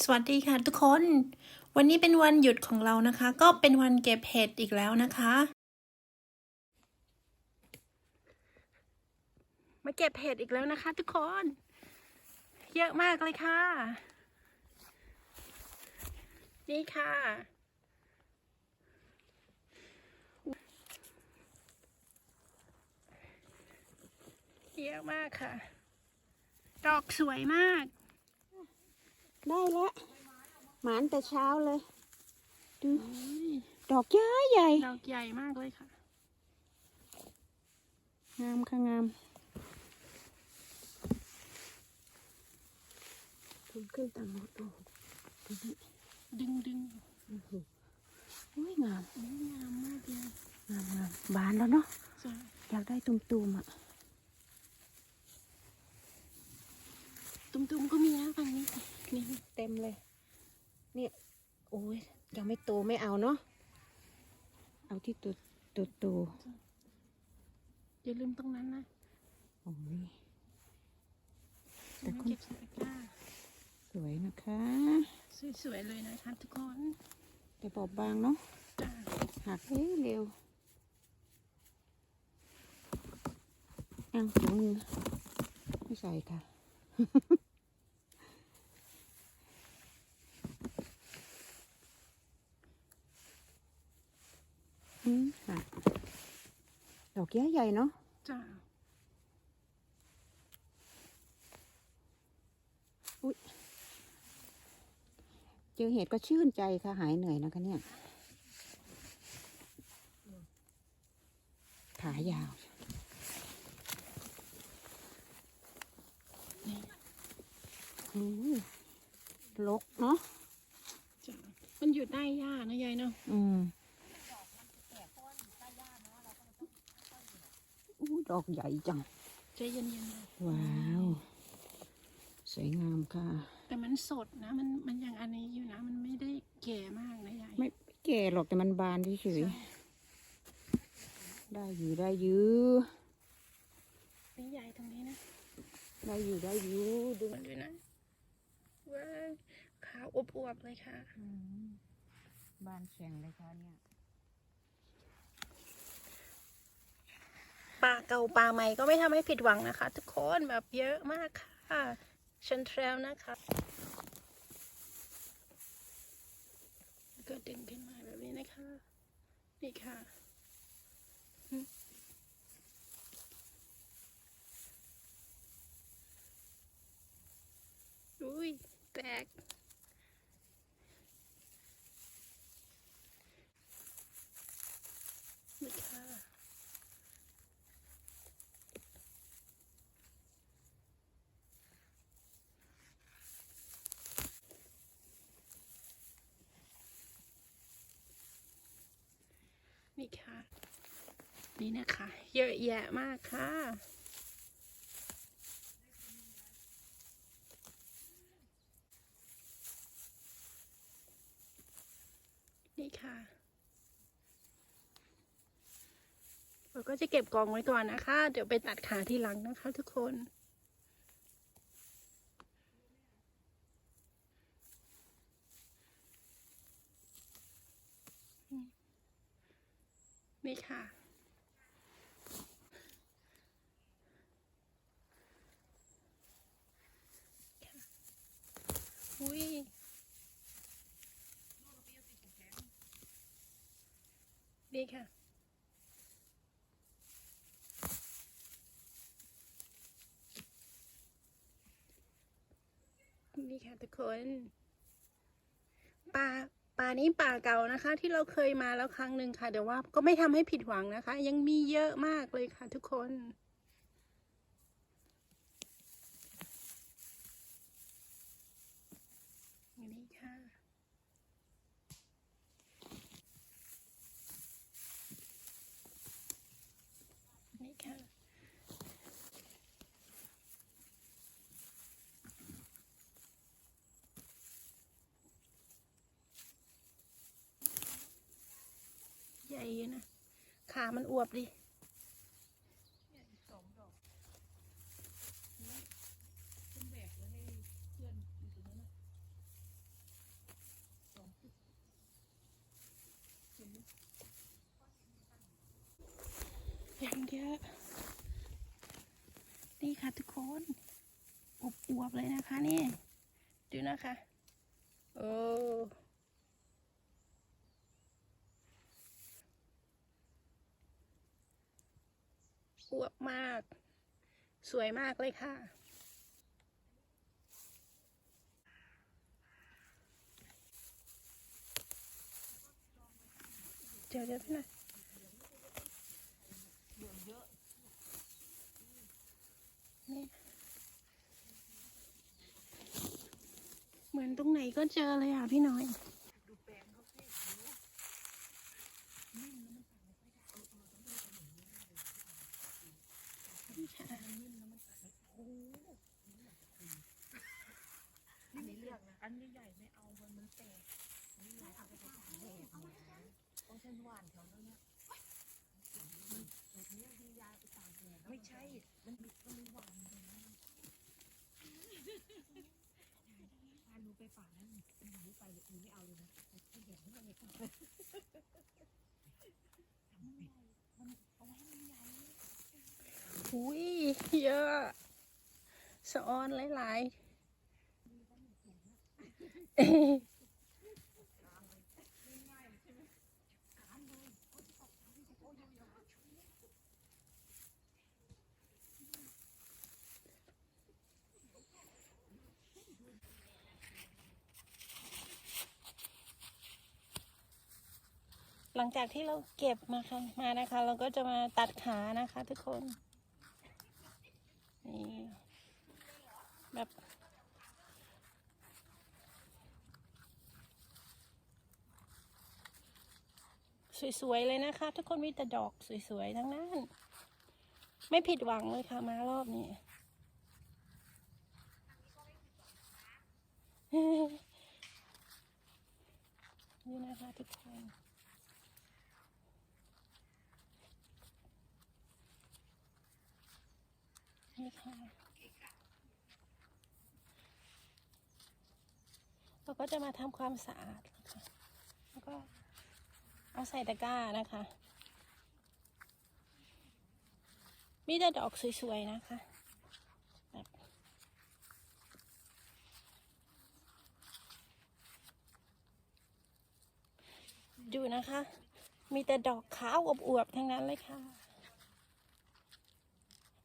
สวัสดีค่ะทุกคน วันนี้เป็นวันหยุดของเรานะคะ ก็เป็นวันเก็บเห็ดอีกแล้วนะคะ มาเก็บเห็ดอีกแล้วนะคะ ทุกคน เยอะมากเลยค่ะ นี่ค่ะ เยอะมากค่ะ ดอกสวยมาก ได้แล้ว หมานแต่เช้าเลยดูดอกใหญ่ใหญ่ดอกใหญ่มากเลยค่ะ งามค่ะงามขึ้นขึ้นตามรถโอ้โหดูนี่ดึงดึงอุ้ยงามโอ้ยงามมากเลยงามงามบานแล้วเนาะจ้ะอยากได้ตุ่มๆอะตุ้มๆก็มีนะฝั่งนี้ นี่เต็มเลยเนี่ยโอ้ยยังไม่โตไม่เอาเนาะเอาที่ตัวตัวโตอย่าลืมตรงนั้นนะโอ้ยแต่ไม่คุณเก็บใส่ตะกร้าสวยนะคะ สวยๆเลยนะคะทุกคนแต่บอบบางเนาะจ้ะหักเอ้ยเร็วอ้าวถุงมือไม่ใส่ค่ะ อืมหักดอกแย่ใหญ่เนาะจ้ะเจอเห็ดก็ชื่นใจค่ะหายเหนื่อยนะคะเนี่ยขายาวนี่อืมลกเนาะจ้ะมันหยุดได้ยากนะยายเนาะอืม อู้ดอกใหญ่จังใจเย็นๆนะว้าว สวยงามค่ะ แต่มันสดนะ มันมันยังอันนี้อยู่นะ มันไม่ได้แก่มากนะยายไม่แก่หรอกแต่มันบานเฉยใช่ๆได้อยู่ได้อยู่นี่ยายตรงนี้นะ ได้อยู่ได้อยู่ดูมันด้วยนะว้าวขาวอวบๆเลยค่ะอืมบานแข็งเลยค่ะเนี่ย ปลา เก่าปลาใหม่ก็ไม่ทำให้ผิดหวังนะคะ ทุกคนแบบเยอะมากค่ะชันเทรลนะคะก็ดึงขึ้นมาแบบนี้นะคะ นี่ค่ะอืมอุ้ย แตก นี่ค่ะ นี่ค่ะ นี่นะคะ เยอะแยะมากค่ะ นี่ค่ะ เราก็จะเก็บกองไว้ก่อนนะคะ เดี๋ยวไปตัดขาที่หลังนะคะทุกคนนี่ค่ะ อุ้ย นี่ ค่ะ นี่ค่ะทุกคนป่าป่านี้ป่าเก่านะคะ ที่เราเคยมาแล้วครั้งหนึ่งค่ะ เดี๋ยวว่าก็ไม่ทำให้ผิดหวังนะคะ ยังมีเยอะมากเลยค่ะทุกคน ดีนะขามันอวบดียังเยอะ นี่ค่ะทุกคนอบอวบเลยนะคะนี่ ดูนะคะ โอ้ อวบมาก สวยมากเลยค่ะ เดี๋ยวเดี๋ยวพี่หน่อยนี่เหมือนตรงไหนก็เจอเลยอะพี่น้อย อันใหญ่ๆไม่เอามันมันแตกนี่เอาไปทำแดดต้องเส้นหวานเขาแล้วเนี่ยมันแบบนี้ดียายไปตากแดดไม่ใช่ มันมันหวานอยู่นะพาหนูไปป่านั้นหนูไปหนูไม่เอาเลยนะไปแดดไม่เอาเลยค่ะมันเอาไว้ให้มันใหญ่อุ้ยเยอะสะออนหลายๆ หลังจากที่เราเก็บมาค่ะมานะคะ เราก็จะมาตัดขานะคะ ทุกคน นี่แบบ สวยๆเลยนะคะ ทุกคนมีแต่ดอกสวยๆทั้งนั้น ไม่ผิดหวังเลยค่ะมารอบนี้นี่นะคะทุกคนนี่ค่ะเราก็จะมาทำความสะอาดแล้วก็ เอาใส่ตะกร้านะคะ มีแต่ดอกสวยๆนะคะดูนะคะ มีแต่ดอกขาวอวบๆทั้งนั้นเลยค่ะ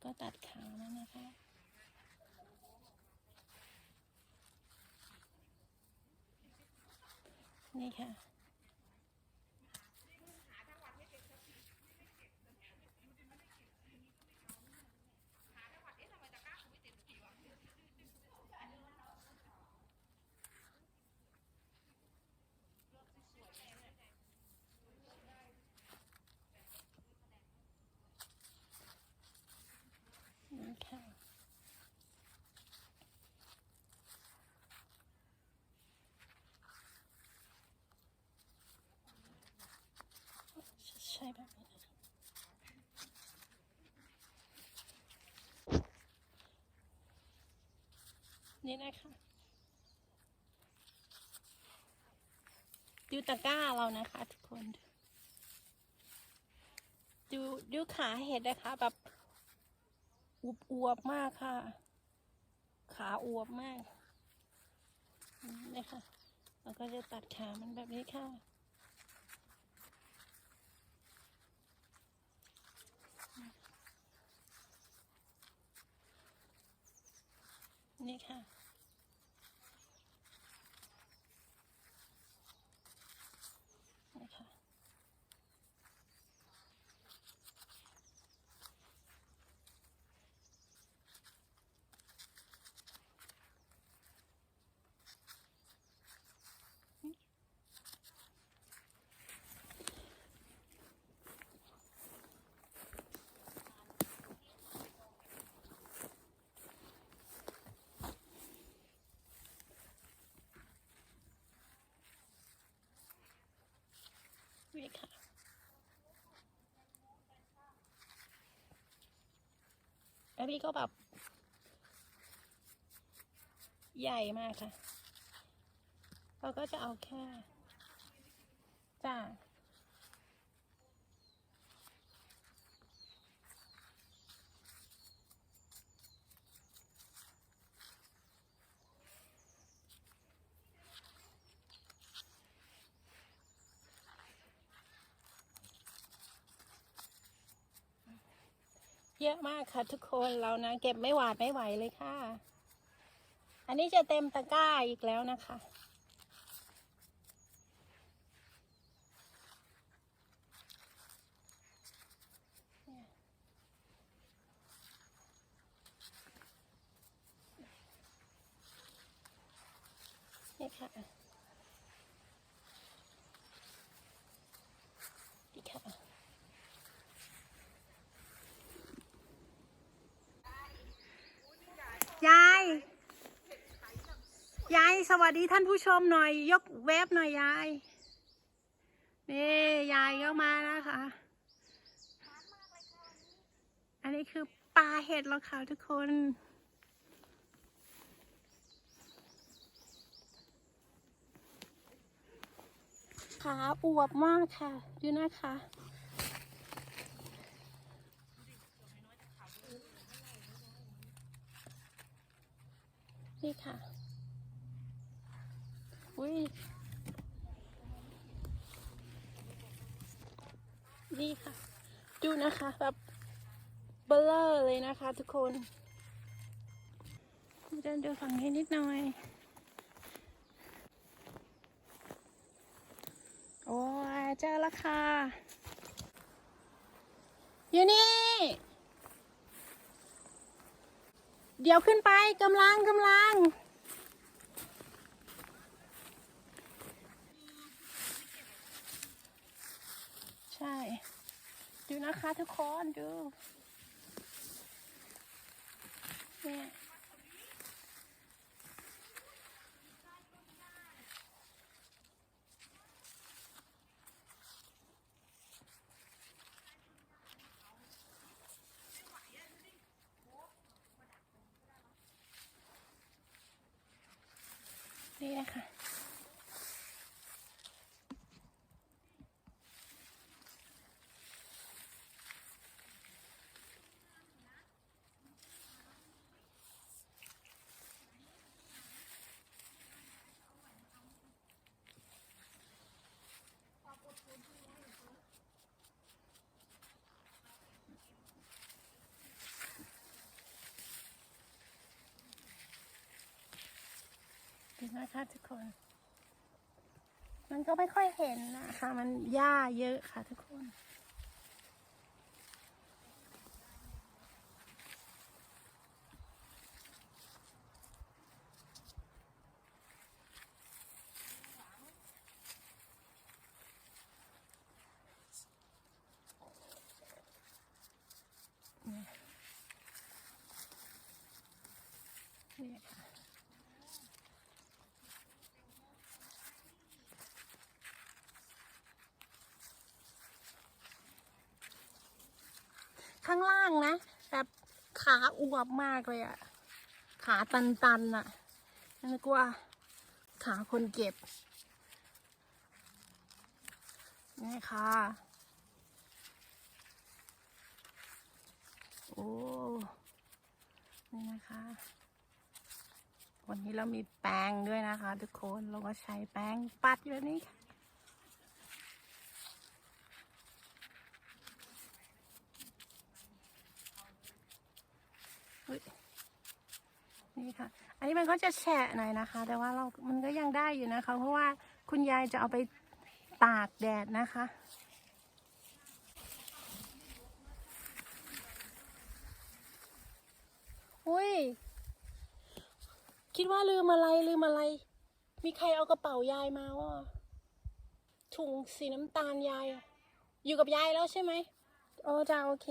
ก็ตัดขาวแล้วนะคะนี่ค่ะ นี่ค่ะ ใช่แบบนี้นะ นี่นะคะดูตะกร้าเรานะคะทุกคน ดูดูขาเห็ดนะคะ แบบอวบอวบมากค่ะ ขาอวบมากนี่ค่ะเราก็จะตัดขามันแบบนี้ค่ะนี่ค่ะ นี่ค่ะอันนี้ก็แบบ ใหญ่มากค่ะ เราก็จะเอาแค่ จ้า เยอะมากค่ะ ทุกคนเรานะ เก็บไม่หวาดไม่ไหวเลยค่ะ อันนี้จะเต็มตะกร้าอีกแล้วนะคะ นี่ค่ะนี่ค่ะ ยาย ยายสวัสดีท่านผู้ชมหน่อย ยกเว็บหน่อยยายนี่ยายก็มานะคะ อันนี้คือปลาเห็ดแล้วค่ะทุกคนขาอวบมากค่ะ ดูนะคะนี่ค่ะ อุ้ย นี่ค่ะ ดู นะคะแบบเบลอเลยนะคะทุกคนเดินดูฝั่งนี้นิดหน่อย โอ้ยเจอแล้วค่ะ อยู่นี่ เดี๋ยวขึ้นไปกำลังกำลัง ใช่ ดูนะคะทุกคนดูเนี่ยนี่นะคะ นะคะทุกคน มันก็ไม่ค่อยเห็นนะคะ มันหญ้าเยอะค่ะทุกคนค่ะ ข้างล่งนะแบบขาอวบมากเลยอะขาตันๆอะนึกว่าขาคนเก็บนี่ค่ะโอ้นี่นะคะ วันนี้เรามีแป้งด้วยนะคะ ทุกคนเราก็ใช้แป้งปัดอยู่นี่ค่ะ อุ๊ยนี่ค่ะ อั นนี้มันก็จะแฉะหน่อยนะคะ แต่ว่าเรา มันก็ยังได้อยู่นะคะ เพราะว่าคุณยายจะเอาไปตากแดดนะคะ อุ้ย คิดว่าลืมอะไรลืมอะไร มีใครเอากระเป๋ายายมาวะถุงสีน้ำตาลยายอะอยู่กับยายแล้วใช่ไหมโอ้จ้าโอเค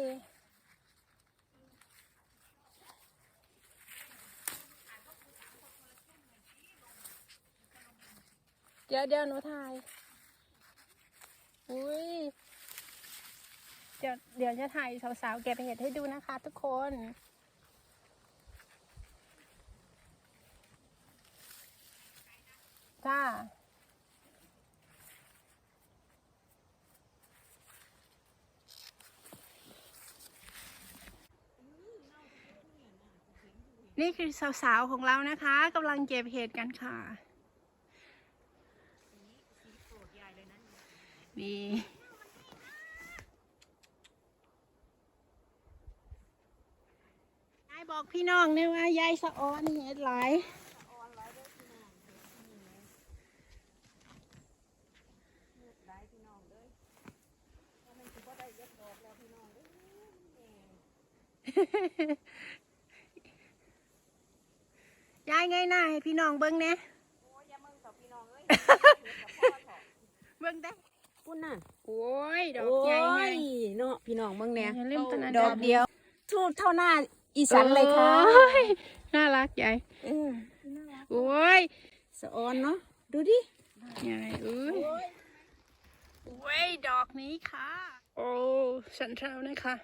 เดี๋ยวเดี๋ยวหนูถ่าย อุ้ย เดี๋ยวเดี๋ยวจะถ่ายสาวๆเก็บเห็ดให้ดูนะคะ ทุกคน จ้า นี่คือสาวๆของเรานะคะกำลังเก็บเห็ดกันค่ะ นี่บอกพี่น้องเนี่ยว่ายายสะออนเห็ดหลายยายไงหน้าให้พี่น้องเบิ้งเนี่ยเบิ้งได้ ปุ้นน่ะโอ้ยดอกโอ้ใหญ่ไงยเนาะพี่น้องเบิ่งแหน่อย่าลืมต้นอันดอกเดียวทูเท่าหน้าอีสันเลยค่ะโอ้ยน่ารักใหญ่เออโอ้ยสะออนเนาะดูดิใหญ่เอ้ยเว้ยดอกนี้ค่ะ โอ้สันเทรานะคะ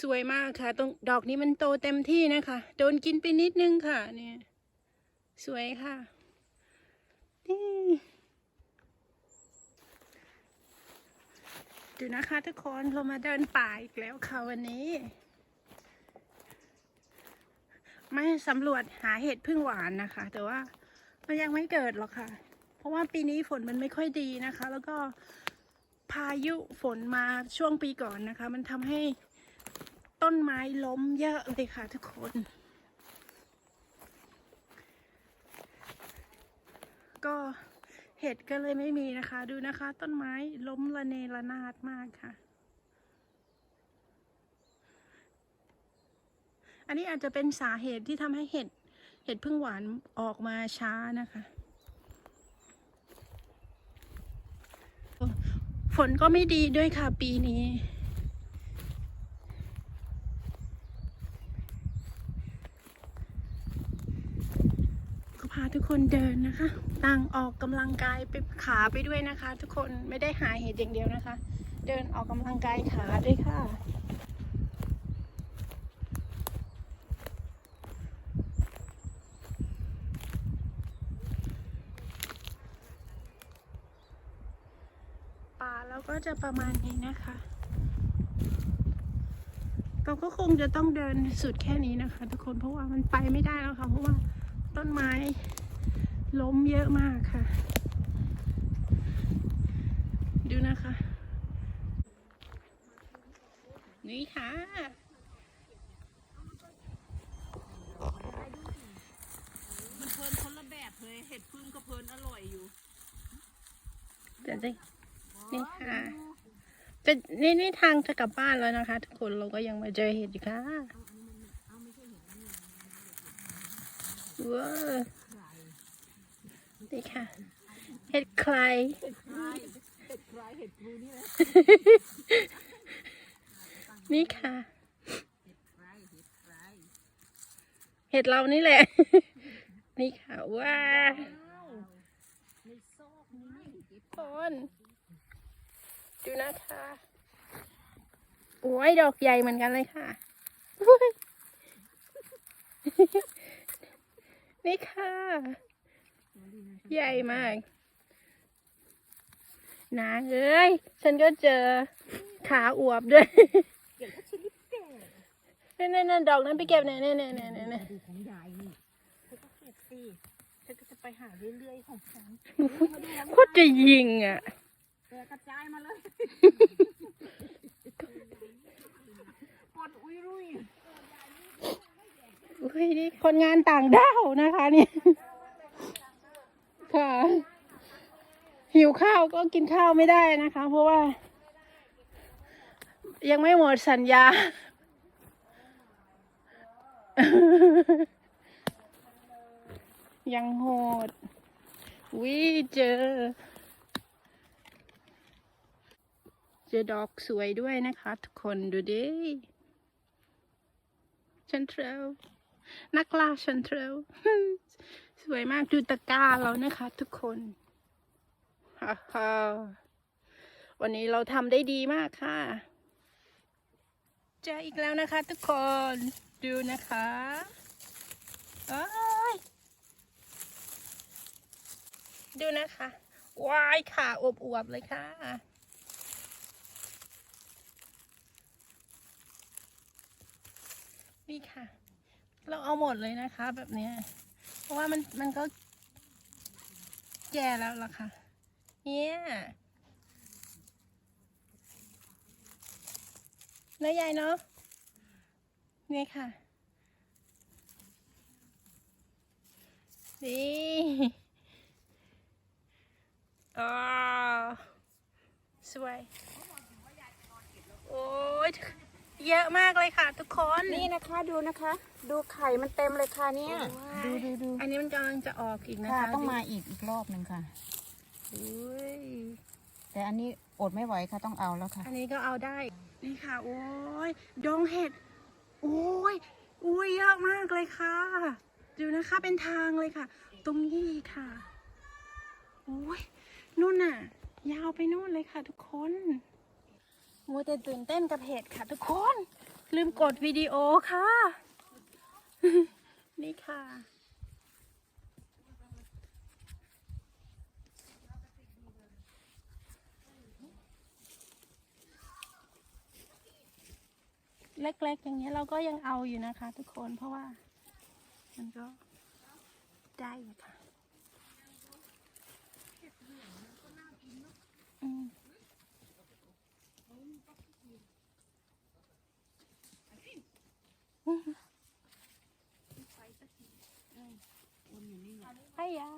สวยมากค่ะตรงดอกนี้มันโตเต็มที่นะคะโดนกินไปนิดนึงค่ะ เนี่ย สวยค่ะนี่ ดูนะคะทุกคนเรามาเดินป่าอีกแล้วค่ะวันนี้ ไม่สำรวจหาเห็ดพึ่งหวานนะคะ แต่ว่ามันยังไม่เกิดหรอกค่ะ เพราะว่าปีนี้ฝนมันไม่ค่อยดีนะคะ แล้วก็พายุฝนมาช่วงปีก่อนนะคะ มันทำให้ต้นไม้ล้มเยอะเลยค่ะทุกคน ก็ เห็ดก็เลยไม่มีนะคะ ดูนะคะ ต้นไม้ล้มระเนระนาดมากค่ะ อันนี้อาจจะเป็นสาเหตุที่ทำให้เห็ด เห็ดพึ่งหวานออกมาช้านะคะ ฝนก็ไม่ดีด้วยค่ะปีนี้ ก็พา ทุกคนเดินนะคะต่างออกกำลังกายไปขาไปด้วยนะคะ ทุกคนไม่ได้หาเห็ดอย่างเดียวนะคะ เดินออกกำลังกายขาด้วยค่ะป่าแล้วก็จะประมาณนี้นะคะ เราก็คงจะต้องเดินสุดแค่นี้นะคะ ทุกคนเพราะว่ามันไปไม่ได้แล้วค่ะเพราะว่าต้นไม้ ล้มเยอะมากค่ะ ดูนะคะ นี่ค่ะ มันเพลินคนละแบบเลยเห็ดพึ่งก็เพลินอร่อยอยู่เดี๋ยวจะนี่ค่ะจะนี่นี่ทางจะกลับบ้านแล้วนะคะ ทุกคนเราก็ยังมาเจอเห็ดอีกค่ะว้าว นี่ค่ะ เห็ดใครเห็ดคลายเห็ดคลายเห็ดพลูนี่แหละนี่ค่ะเห็ดคลายเห็ดคลายเห็ดเรานี่แหละ นี่ค่ะว้าในซอกนี้เก็บคนดูนะคะโอ้ยดอกใหญ่เหมือนกันเลยค่ะนี่ค่ะ ใหญ่มากนางเอ้ย ฉันก็เจอขาอวบด้วยเก็บก็ชนิดแก่นั่นนั่นดอกนั้นไปเก็บเนี่ยเนี่ยเนี่ยเนี่ยเนี่ยดูของยายนี่เธอก็เก็บสิเธอก็จะไปหาเรื่อยๆของฉันโคตรจะยิงอะแกกระจายมาเลยปนอุ้ยรุ่ยอุ้ยนี่คนงานต่างด้าวนะคะเนี่ย ค่ะ หิวข้าวก็กินข้าวไม่ได้นะคะ เพราะว่า ยังไม่หมดสัญญา ยังโหดวิเจอ เจอดอกสวยด้วยนะคะ ทุกคนดูดิชันเทรลนักล่าชันเทรล สวยมากดูตะกร้าเรานะคะ ทุกคนฮ่าวันนี้เราทำได้ดีมากค่ะเจออีกแล้วนะคะ ทุกคนดูนะคะเอ้ยดูนะคะว้ายขาอวบๆเลยค่ะนี่ค่ะ เราเอาหมดเลยนะคะแบบเนี้ย เพราะว่ามันมันก็แก่แล้วล่ะค่ะเนี่ยแล้วยายเนาะนี่ค่ะดีอ๋อสวย โอ้ย เยอะมากเลยค่ะ ทุกคนนี่นะคะดูนะคะ ดูไข่มันเต็มเลยค่ะเนี่ยดูดูดูอันนี้มันกำลังจะออกอีกนะค่ะคะต้องมาอีกอีกรอบหนึ่งค่ะ อุ้ยแต่อันนี้อดไม่ไหวค่ะต้องเอาแล้วค่ะ อันนี้ก็เอาได้ นี่ค่ะ โอ้ยดองเห็ดโอ้ยอุ้ยเยอะมากเลยค่ะ ดูนะคะเป็นทางเลยค่ะ ตรงนี้ค่ะโอ้ยนู่นน่ะ ยาวไปนู่นเลยค่ะ ทุกคน มัวแต่ตื่นเต้นกับเห็ดค่ะทุกคน ลืมกดวิดีโอค่ะ นี่ค่ะ เล็กๆ อย่างเงี้ยเราก็ยังเอาอยู่นะคะ ทุกคนเพราะว่า มันก็ได้ค่ะอยู่ ค่ะอืมไอ้ยา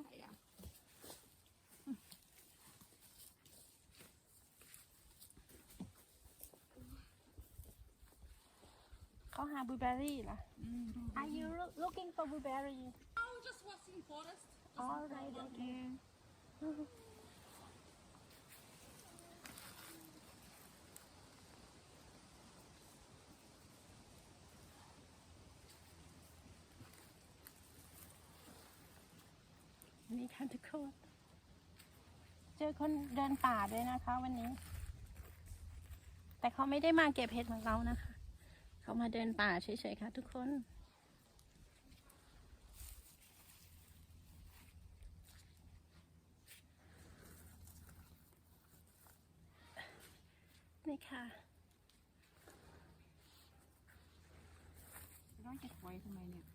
เขาหาบลูเบอร์รี่เหรอ Are you loo- looking for blueberry? No, just watching forest. All right, okay. นี่ค่ะทุกคน เจอคนเดินป่าด้วยนะคะ วันนี้ แต่เขาไม่ได้มาเก็บเห็ดเหมือนเรานะคะ เขามาเดินป่าเฉยๆค่ะ ทุกคนนี่ค่ะน้องจะถอยทำไมเนี่ย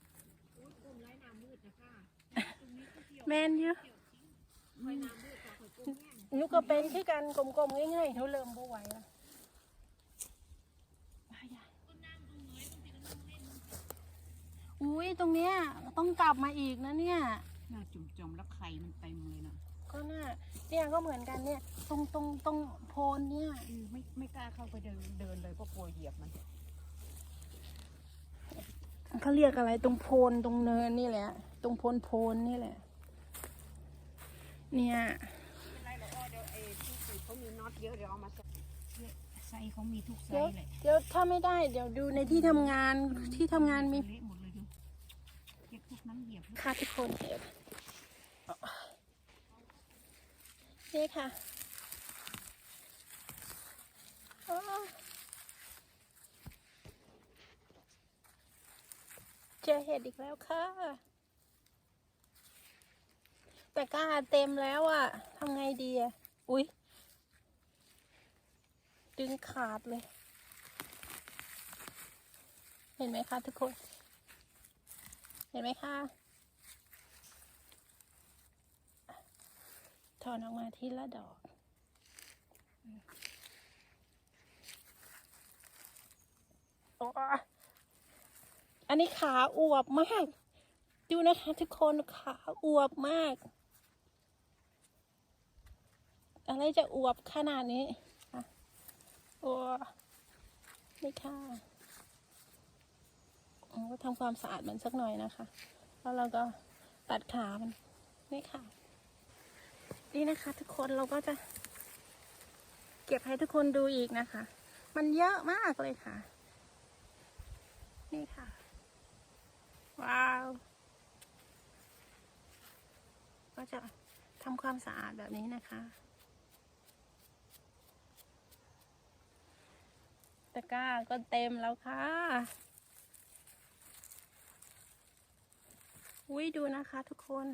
กลุ่มไร้นามืดนะคะ แมนเยอะหนูก็เป็นคือกันกลมๆง่ายๆหนูเริ่มบ่ไหวแล้วไปใหญ่อุ้ยตรงเนี้ยต้องกลับมาอีกนะเนี่ย น่าจุ่มจมๆแล้วไข่มันเต็มเลยนะก็น่าเนี่ยก็เหมือนกันเนี่ย ตรงตรงตรงโพนเนี่ยอืมไม่ไม่กล้าเข้าไปเดินเดินเลยเพราะกลัวเหยียบมัน เขาเรียกอะไรตรงโพนตรงเนินนี่แหละ ตรงโพนโพนนี่แหละ เนี่ยไม่ไรหรอกเดี๋ยวไอ้ที่สูเขามีน็อตเยอะเดี๋ยวเอามาใส่ไส้เขามีทุกไซเดี๋ยวส์เลยเดี๋ยวถ้าไม่ได้เดี๋ยวดูในที่ทำงานที่ทำงานมี เละหมดเลยดูเก็บทุกน้ำเหยียบค่ะทุกคนเดี๋ยวนี่ค่ะอ๋อ เจอเห็ดอีกแล้วค่ะ แต่ก้าเต็มแล้วอะ่ะทำไงดีอะ่ะอุ๊ย ดึงขาดเลย เห็นไหมคะทุกคน เห็นไหมคะถอนออกมาทีละดอกโอ้ อันนี้ขาอวบมาก ดูนะคะทุกคนขาอวบมาก อะไรจะอวบขนาดนี้อะโอ้นี่ค่ะก็ทำความสะอาดมันสักหน่อยนะคะ แล้วเราก็ตัดขามัน นี่ค่ะ นี่นะคะ ทุกคนเราก็จะ เก็บให้ทุกคนดูอีกนะคะ มันเยอะมากเลยค่ะ นี่ค่ะ ว้าว ก็จะทำความสะอาดแบบนี้นะคะ ตะกร้าก็เต็มแล้วค่ะ อุ้ยดูนะคะทุกคน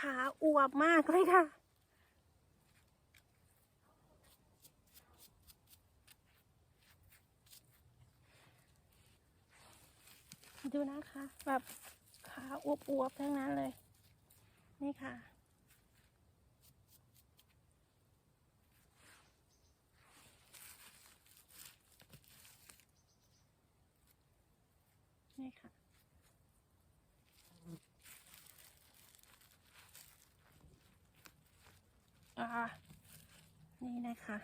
ขาอวบมากเลยค่ะ ดูนะคะ แบบขาอวบๆทั้งนั้นเลย นี่ค่ะ นี่ค่ะอ่านี่นะคะ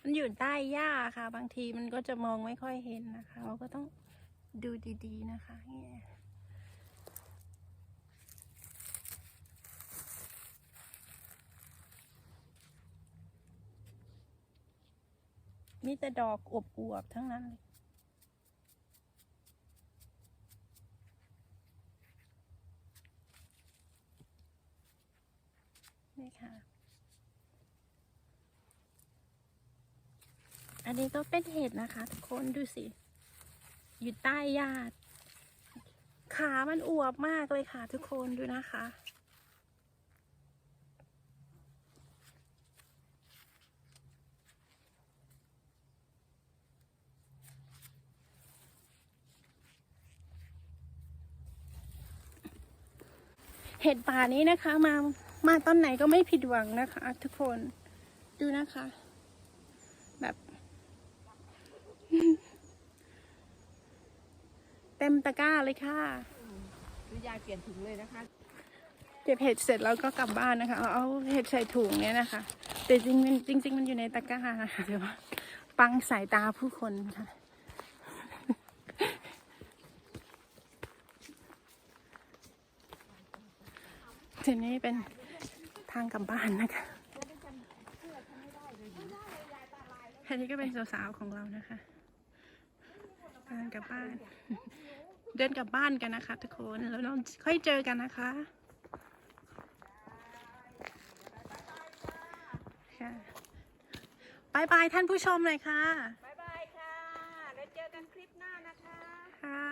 มันอยู่ใต้หญ้าค่ะ บางทีมันก็จะมองไม่ค่อยเห็นนะคะ เราก็ต้อง ดูดีๆนะคะเนี่ยมีแต่ดอกอวบๆทั้งนั้นเลยนี่ค่ะ อันนี้ก็เป็นเห็ดนะคะ ทุกคนดูสิ อยู่ใต้หญ้าขามันอวบมากเลยค่ะทุกคนดูนะคะ เห็ดป่านี้นะคะมามาตอนไหนก็ไม่ผิดหวังนะคะ ทุกคนดูนะคะ แบบ เต็มตะกร้าเลยค่ะหรือยายเปลี่ยนถุงเลยนะคะ เก็บเห็ดเสร็จแล้วก็กลับบ้านนะคะ เอาเอาเห็ดใส่ถุงเนี่ยนะคะ แต่จริงๆจริงๆมันอยู่ในตะกร้านะคะแต่ว่าปังสายตาผู้คนค่ะทีนี้เป็นทางกลับบ้านนะคะอันนี้ก็เป็นสาวๆของเรานะคะ ทางกลับบ้าน เดินกลับบ้านกันนะคะ ทุกคนแล้วเราค่อยเจอกันนะคะค่ะบายบายท่านผู้ชมหน่อยค่ะบ๊ายบายค่ะแล้วเจอกันคลิปหน้านะคะค่ะ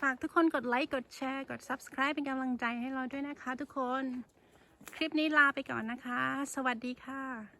ฝากทุกคนกดไลค์กดแชร์กด subscribe เป็นกำลังใจให้เราด้วยนะคะทุกคน คลิปนี้ลาไปก่อนนะคะ สวัสดีค่ะ